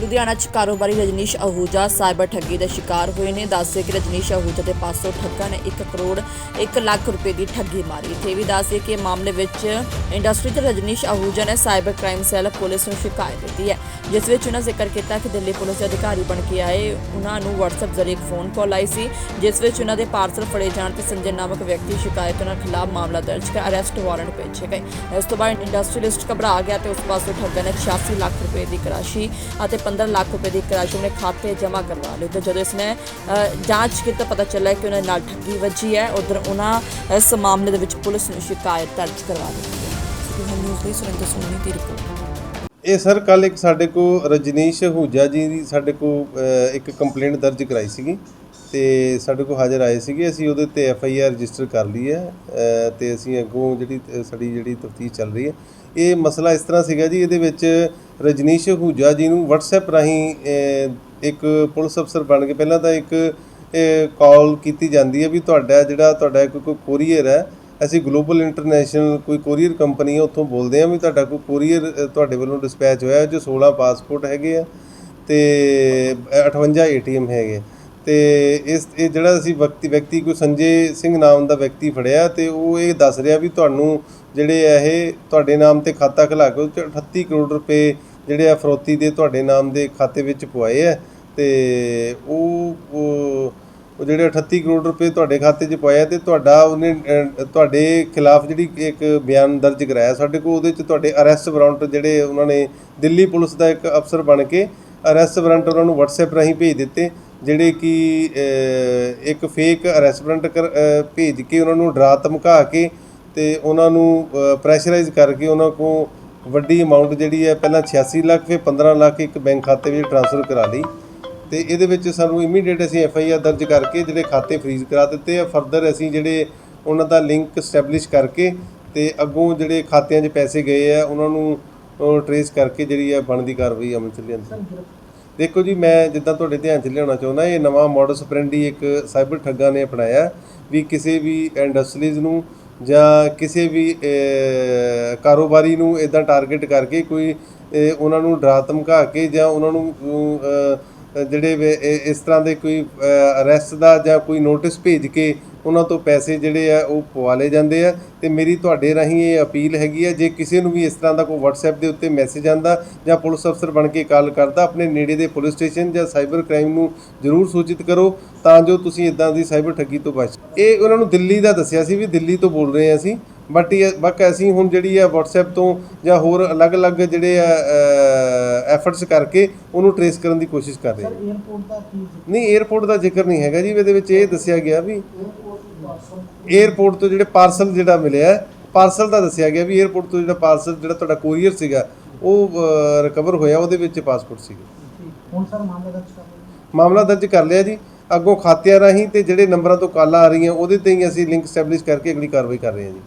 ਲੁਧਿਆਣਾ 'ਚ ਕਾਰੋਬਾਰੀ ਰਜਨੀਸ਼ ਅਹੂਜਾ ਸਾਈਬਰ ਠੱਗੀ ਦਾ ਸ਼ਿਕਾਰ ਹੋਏ ਨੇ। ਦੱਸਦੇ ਕਿ ਰਜਨੀਸ਼ ਅਹੂਜਾ ਦੇ ਪਾਸੋਂ ਠੱਗਾਂ ਨੇ 1 ਕਰੋੜ 1 ਲੱਖ ਰੁਪਏ ਦੀ ਠੱਗੀ ਮਾਰੀ। ਤੇ ਇਹ ਵੀ ਦੱਸਦੇ ਕਿ ਮਾਮਲੇ ਵਿੱਚ ਇੰਡਸਟਰੀ ਤੇ ਰਜਨੀਸ਼ ਅਹੂਜਾ ਨੇ ਸਾਈਬਰ ਕ੍ਰਾਈਮ ਸੈੱਲ ਪੁਲਿਸ ਨੂੰ ਸ਼ਿਕਾਇਤ ਦਿੱਤੀ ਹੈ। ਜਿਸ ਵਿੱਚ ਉਹਨਾਂ ਜ਼ਿਕਰ ਕੀਤਾ ਕਿ ਦਿੱਲੀ ਪੁਲਿਸ ਦੇ ਅਧਿਕਾਰੀ ਬਣ ਕੇ ਆਏ। ਉਹਨਾਂ ਨੂੰ WhatsApp ਜ਼ਰੀਏ ਇੱਕ ਫੋਨ ਕਾਲ ਆਈ ਸੀ, ਜਿਸ ਵਿੱਚ ਉਹਨਾਂ ਦੇ ਪਾਰਸਲ ਫੜੇ ਜਾਣ ਤੇ ਸੰਜੇ ਨਾਮਕ ਵਿਅਕਤੀ ਸ਼ਿਕਾਇਤ ਉਹਨਾਂ ਖਿਲਾਫ ਮਾਮਲਾ ਦਰਜ ਕਰ ਅਰੈਸਟ ਵਾਰੰਟ ਭੇਜੇ ਗਏ। ਇਸ ਤੋਂ ਬਾਅਦ ਇੰਡਸਟਰੀਲਿਸਟ ਘਬਰਾ ਗਿਆ ਤੇ ਉਸ ਪਾਸੋਂ ਠੱਗਾਂ ਨੇ 86 ਲੱਖ ਰੁਪਏ ਦੀ ਇੱਕ ਰਾਸ਼ੀ ਅਤੇ 15 ਲੱਖ ਰੁਪਏ ਦੀ ਇੱਕ ਰਾਸ਼ੀ ਆਪਣੇ ਖਾਤੇ ਜਮ੍ਹਾਂ ਕਰਵਾ ਲਈ। ਤੇ ਜਦੋਂ ਇਸਨੇ ਅ, ਜਾਂਚ ਕੀਤੀ ਤਾਂ ਪਤਾ ਚੱਲਿਆ ਕਿ ਉਹਨਾਂ ਨਾਲ ਠੱਗੀ ਵੱਜੀ ਹੈ। ਉਧਰ ਉਹਨਾਂ ਇਸ ਮਾਮਲੇ ਦੇ ਵਿੱਚ ਪੁਲਿਸ ਨੂੰ ਸ਼ਿਕਾਇਤ ਦਰਜ ਕਰਵਾ ਦਿੱਤੀ ਹੈ। ਇਹ ਸਰ ਕੱਲ ਇੱਕ ਸਾਡੇ ਕੋ ਰਜਨੀਸ਼ ਹੂਜਾ ਜੀ ਦੀ ਸਾਡੇ ਕੋ ਇੱਕ ਕੰਪਲੇਂਟ ਦਰਜ ਕਰਾਈ ਸੀਗੀ। ਤੇ ਸਾਡੇ ਕੋ ਹਾਜ਼ਰ ਆਏ ਸੀਗੇ। ਅਸੀਂ ਉਹਦੇ ਤੇ ਐਫ ਆਈ ਆਰ ਰਜਿਸਟਰ ਕਰ ਲਈ ਹੈ। ਅ, ਤੇ ਅਸੀਂ ਅੱਗੋਂ ਜਿਹੜੀ ਸਾਡੀ ਜਿਹੜੀ ਤਫਤੀਸ਼ ਚੱਲ ਰਹੀ ਹੈ। ਇਹ ਮਸਲਾ ਇਸ ਤਰ੍ਹਾਂ ਸੀਗਾ ਜੀ ਇਹਦੇ ਵਿੱਚ ਰਜਨੀਸ਼ ਹੂਜਾ ਜੀ ਨੂੰ WhatsApp ਰਾਹੀਂ ਇੱਕ ਪੁਲਿਸ ਅਫਸਰ ਬਣ ਕੇ ਪਹਿਲਾਂ ਤਾਂ ਇੱਕ ਕਾਲ ਕੀਤੀ ਜਾਂਦੀ ਹੈ ਵੀ ਤੁਹਾਡਾ ਜਿਹੜਾ ਤੁਹਾਡਾ ਕੋਈ ਕੋਈ ਕੋਰੀਅਰ ਹੈ, ਅਸੀਂ ਗਲੋਬਲ ਇੰਟਰਨੈਸ਼ਨਲ ਕੋਈ ਕੋਰੀਅਰ ਕੰਪਨੀ ਹੈ, ਉੱਥੋਂ ਬੋਲਦੇ ਹਾਂ ਵੀ ਤੁਹਾਡਾ ਕੋਈ ਕੋਰੀਅਰ ਤੁਹਾਡੇ ਵੱਲੋਂ ਡਿਸਪੈਚ ਹੋਇਆ ਜੋ 16 ਪਾਸਪੋਰਟ ਹੈਗੇ ਆ ਤੇ 58 ਏਟੀਐਮ ਹੈਗੇ ਤੇ ਇਸ ਇਹ ਜਿਹੜਾ ਅਸੀਂ ਵਿਅਕਤੀ ਵਿਅਕਤੀ ਕੋਈ ਸੰਜੇ ਸਿੰਘ ਨਾਮ ਦਾ ਵਿਅਕਤੀ ਫੜਿਆ ਤੇ ਉਹ ਇਹ ਦੱਸ ਰਿਹਾ ਵੀ ਤੁਹਾਨੂੰ ਜਿਹੜੇ ਆ ਇਹ ਤੁਹਾਡੇ ਨਾਮ ਤੇ ਖਾਤਾ ਖੁਲਾ ਕੇ ਉਹ 'ਚ 38 ਕਰੋੜ ਰੁਪਏ ਜਿਹੜੇ ਆ ਫਰੋਤੀ ਦੇ ਤੁਹਾਡੇ ਨਾਮ ਦੇ ਖਾਤੇ ਵਿੱਚ ਪਵਾਏ ਆ ਤੇ ਉਹ ਉਹ ਉਹ ਜਿਹੜੇ 38 ਕਰੋੜ ਰੁਪਏ ਤੁਹਾਡੇ ਖਾਤੇ 'ਚ ਪਾਇਆ ਤੇ ਤੁਹਾਡਾ ਉਹਨੇ ਅਹ, ਤੁਹਾਡੇ ਖਿਲਾਫ ਜਿਹੜੀ ਇੱਕ ਬਿਆਨ ਦਰਜ ਕਰਾਇਆ ਸਾਡੇ ਕੋਲ ਉਹਦੇ 'ਚ ਤੁਹਾਡੇ ਅਰੈਸਟ ਵਾਰੰਟ ਜਿਹੜੇ ਉਹਨਾਂ ਨੇ ਦਿੱਲੀ ਪੁਲਿਸ ਦਾ ਇੱਕ ਅਫਸਰ ਬਣ ਕੇ ਅਰੈਸਟ ਵਾਰੰਟ ਉਹਨਾਂ ਨੂੰ WhatsApp ਰਾਹੀਂ ਭੇਜ ਦਿੱਤੇ। ਜਿਹੜੇ ਕਿ ਇੱਕ ਫੇਕ ਰੈਸਟੋਰੈਂਟ ਕਰ- ਭੇਜ ਕੇ ਉਹਨਾਂ ਨੂੰ ਡਰਾ ਧਮਕਾ ਕੇ ਤੇ ਉਹਨਾਂ ਨੂੰ ਪ੍ਰੈਸ਼ਰਾਈਜ਼ ਕਰਕੇ ਉਹਨਾਂ ਕੋ ਵੱਡੀ ਅਮਾਉਂਟ ਜਿਹੜੀ ਹੈ ਪਹਿਲਾਂ 86 ਲੱਖ, ਫਿਰ 15 ਲੱਖ ਇੱਕ ਬੈਂਕ ਖਾਤੇ ਵਿੱਚ ਟ੍ਰਾਂਸਫਰ ਕਰਾ ਲਈ ਤੇ ਇਹਦੇ ਵਿੱਚ ਸਾਨੂੰ ਇਮੀਡੀਏਟ ਅਸੀਂ ਐਫ ਆਈ ਆਰ ਦਰਜ ਕਰਕੇ ਜਿਹੜੇ ਖਾਤੇ ਫ੍ਰੀਜ਼ ਕਰਾ ਦਿੱਤੇ ਆ। ਫਰਦਰ ਅਸੀਂ ਜਿਹੜੇ ਉਹਨਾਂ ਦਾ ਲਿੰਕ ਸਟੈਬਲਿਸ਼ ਕਰਕੇ ਤੇ ਅੱਗੋਂ ਜਿਹੜੇ ਖਾਤਿਆਂ 'ਚ ਪੈਸੇ ਗਏ ਆ, ਉਹਨਾਂ ਨੂੰ ਟਰੇਸ ਕਰਕੇ ਜਿਹੜੀ ਆ ਬਣਦੀ ਕਾਰਵਾਈ ਅਮਲ ਚ ਲਿਆਂਦੀ। ਦੇਖੋ ਜੀ, ਮੈਂ ਜਿੱਦਾਂ ਤੁਹਾਡੇ ਧਿਆਨ 'ਚ ਲਿਆਉਣਾ ਚਾਹੁੰਦਾ, ਇਹ ਨਵਾਂ ਮੋਡਸ ਆਪਰੈਂਡੀ ਇੱਕ ਸਾਈਬਰ ਠੱਗਾਂ ਨੇ ਅਪਣਾਇਆ ਵੀ ਕਿਸੇ ਵੀ ਇੰਡਸਟਰੀਜ਼ ਨੂੰ ਜਾਂ ਕਿਸੇ ਵੀ ਕਾਰੋਬਾਰੀ ਨੂੰ ਇਦਾਂ ਟਾਰਗੇਟ ਕਰਕੇ ਕੋਈ ਉਹਨਾਂ ਨੂੰ ਡਰਾ ਧਮਕਾ ਕੇ ਜਾਂ ਉਹਨਾਂ ਨੂੰ ਜਿਹੜੇ ਇਸ ਤਰ੍ਹਾਂ ਦੇ ਕੋਈ ਅਰੈਸਟ ਦਾ ਜਾਂ ਕੋਈ ਨੋਟਿਸ ਭੇਜ ਕੇ ਉਹਨਾਂ ਤੋਂ ਪੈਸੇ ਜਿਹੜੇ ਆ ਉਹ ਪਵਾ ਲਏ ਜਾਂਦੇ ਆ ਤੇ ਮੇਰੀ ਤੁਹਾਡੇ ਰਾਹੀਂ ਇਹ ਅਪੀਲ ਹੈਗੀ ਆ ਜੇ ਕਿਸੇ ਨੂੰ ਵੀ ਇਸ ਤਰ੍ਹਾਂ ਦਾ ਕੋਈ WhatsApp ਦੇ ਉੱਤੇ ਮੈਸੇਜ ਆਂਦਾ ਜਾਂ ਪੁਲਿਸ ਅਫਸਰ ਬਣ ਕੇ ਕਾਲ ਕਰਦਾ ਆਪਣੇ ਨੇੜੇ ਦੇ ਪੁਲਿਸ ਸਟੇਸ਼ਨ ਜਾਂ ਸਾਈਬਰ ਕ੍ਰਾਈਮ ਨੂੰ ਜ਼ਰੂਰ ਸੂਚਿਤ ਕਰੋ ਤਾਂ ਜੋ ਤੁਸੀਂ ਇਦਾਂ ਦੀ ਸਾਈਬਰ ਠੱਗੀ ਤੋਂ ਬਚ ਇਹ ਉਹਨਾਂ ਨੂੰ ਦਿੱਲੀ ਦਾ ਦੱਸਿਆ ਸੀ ਵੀ ਦਿੱਲੀ ਤੋਂ ਬੋਲ ਰਹੇ ਆ ਅਸੀਂ ਬਟ ਇਹ ਬਕ ਅਸੀਂ ਹੁਣ ਜਿਹੜੀ ਆ WhatsApp ਤੋਂ ਜਾਂ ਹੋਰ ਅਲੱਗ-ਅਲੱਗ ਜਿਹੜੇ ਆ ਐਫਰਟਸ ਕਰਕੇ ਉਹਨੂੰ ਟਰੇਸ ਕਰਨ ਦੀ ਕੋਸ਼ਿਸ਼ ਕਰ ਰਹੇ ਹਾਂ ਨਹੀਂ 에어ਪੋਰਟ ਦਾ ਜ਼ਿਕਰ ਨਹੀਂ ਹੈਗਾ ਜੀ ਇਹਦੇ ਵਿੱਚ ਇਹ ਦੱਸਿਆ ਗਿਆ ਵੀ ਏਅਰਪੋਰਟ ਤੋਂ ਜਿਹੜੇ ਪਾਰਸਲ ਜਿਹੜਾ ਮਿਲਿਆ ਪਾਰਸਲ ਦਾ ਦੱਸਿਆ ਗਿਆ ਵੀ ਏਅਰਪੋਰਟ ਤੋਂ ਜਿਹੜਾ ਪਾਰਸਲ ਜਿਹੜਾ ਤੁਹਾਡਾ ਕੋਰੀਅਰ ਸੀਗਾ ਉਹ ਰਿਕਵਰ ਹੋਇਆ ਉਹਦੇ ਵਿੱਚ ਪਾਸਪੋਰਟ ਸੀ ਹੁਣ ਸਰ ਮਾਮਲਾ ਦਰਜ ਕਰ ਲਿਆ। ਮਾਮਲਾ ਦਰਜ ਕਰ ਲਿਆ ਜੀ। ਅੱਗੋਂ ਖਾਤਿਆਂ ਰਾਹੀਂ ਤੇ ਜਿਹੜੇ ਨੰਬਰਾਂ ਤੋਂ ਕਾਲਾਂ ਆ ਰਹੀਆਂ ਉਹਦੇ ਤੇ ਹੀ ਅਸੀਂ ਲਿੰਕ ਸਟੈਬਲਿਸ਼ ਕਰਕੇ ਅਗਲੀ ਕਾਰਵਾਈ ਕਰ ਰਹੇ ਹਾਂ ਜੀ।